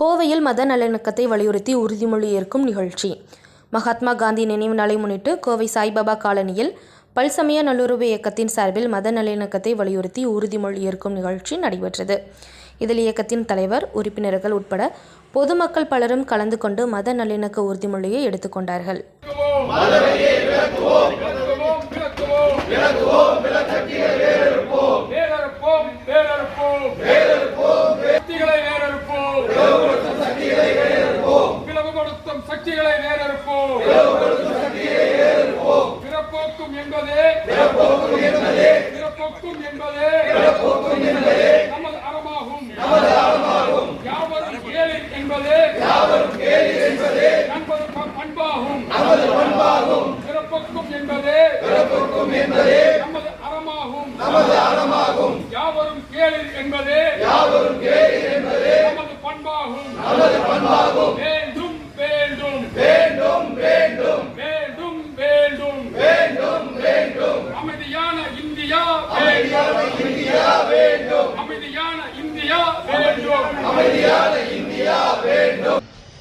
கோவையில் மத நல்லிணக்கத்தை வலியுறுத்தி உறுதிமொழி ஏற்கும் நிகழ்ச்சி. மகாத்மா காந்தி நினைவு நாளை முன்னிட்டு கோவை சாய்பாபா காலனியில் பல்சமய நல்லுறவு இயக்கத்தின் சார்பில் மத நல்லிணக்கத்தை வலியுறுத்தி உறுதிமொழி ஏற்கும் நிகழ்ச்சி நடைபெற்றது. இதில் இயக்கத்தின் தலைவர் உறுப்பினர்கள் உட்பட பொதுமக்கள் பலரும் கலந்து கொண்டு மத நல்லிணக்க உறுதிமொழியை எடுத்துக்கொண்டார்கள் வேறறுப்போம் வேறறுப்போம் சக்திகளை வேறறுப்போம் பிளவுபடுத்தும் சக்திகளை வேறறுப்போம் பிறப்போக்கும் என்பதே. பிறப்போக்கும் என்பதே. நமது அறமாகும். யாவரும் கேளிர் என்பதே. நமது ப- பண்பாகும் பிறப்போக்கும் என்பதே. நமது அறமாகும். யாவரும் கேளிர் என்பதே.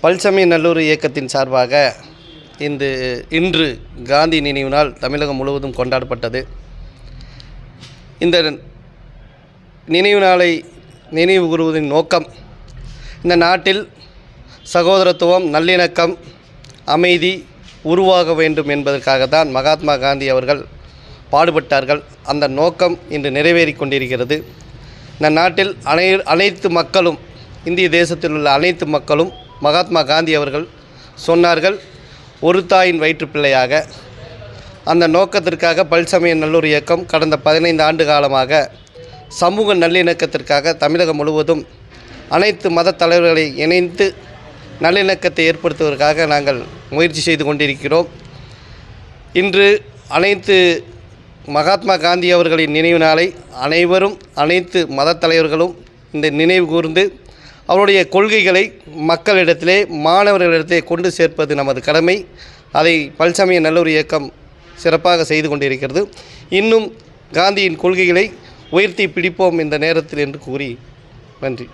பல்சமி நல்லூர் இயக்கத்தின் சார்பாக இந்த இன்று காந்தி நினைவு நாள் தமிழகம் முழுவதும் கொண்டாடப்பட்டது. இந்த நினைவு நாளை நினைவு கூறுவதின் நோக்கம் இந்த நாட்டில் சகோதரத்துவம் நல்லிணக்கம் அமைதி உருவாக வேண்டும் என்பதற்காகத்தான் மகாத்மா காந்தி அவர்கள் பாடுபட்டார்கள். அந்த நோக்கம் இன்று நிறைவேறி கொண்டிருக்கிறது. இந்த நாட்டில் அனை அனைத்து மக்களும் இந்திய தேசத்தில் உள்ள அனைத்து மக்களும் மகாத்மா காந்தி அவர்கள் சொன்னார்கள் ஒரு தாயின் வயிற்றுப்பிள்ளையாக அந்த நோக்கத்திற்காக பல்சமய நல்லூர் இயக்கம் கடந்த பதினைந்து ஆண்டு காலமாக சமூக நல்லிணக்கத்திற்காக தமிழகம் முழுவதும் அனைத்து மத தலைவர்களை இணைந்து நல்லிணக்கத்தை ஏற்படுத்துவதற்காக நாங்கள் முயற்சி செய்து கொண்டிருக்கிறோம். இன்று அனைத்து மகாத்மா காந்தி அவர்களின் நினைவு நாளை அனைவரும் அனைத்து மத தலைவர்களும் இந்த நினைவு கூர்ந்து அவருடைய கொள்கைகளை மக்களிடத்திலே மாணவர்களிடத்திலே கொண்டு சேர்ப்பது நமது கடமை. அதை பல்சமய நல்லூர் இயக்கம் சிறப்பாக செய்து கொண்டிருக்கிறது. இன்னும் காந்தியின் கொள்கைகளை உயர்த்தி பிடிப்போம் இந்த நேரத்தில் என்று கூறி நன்றி.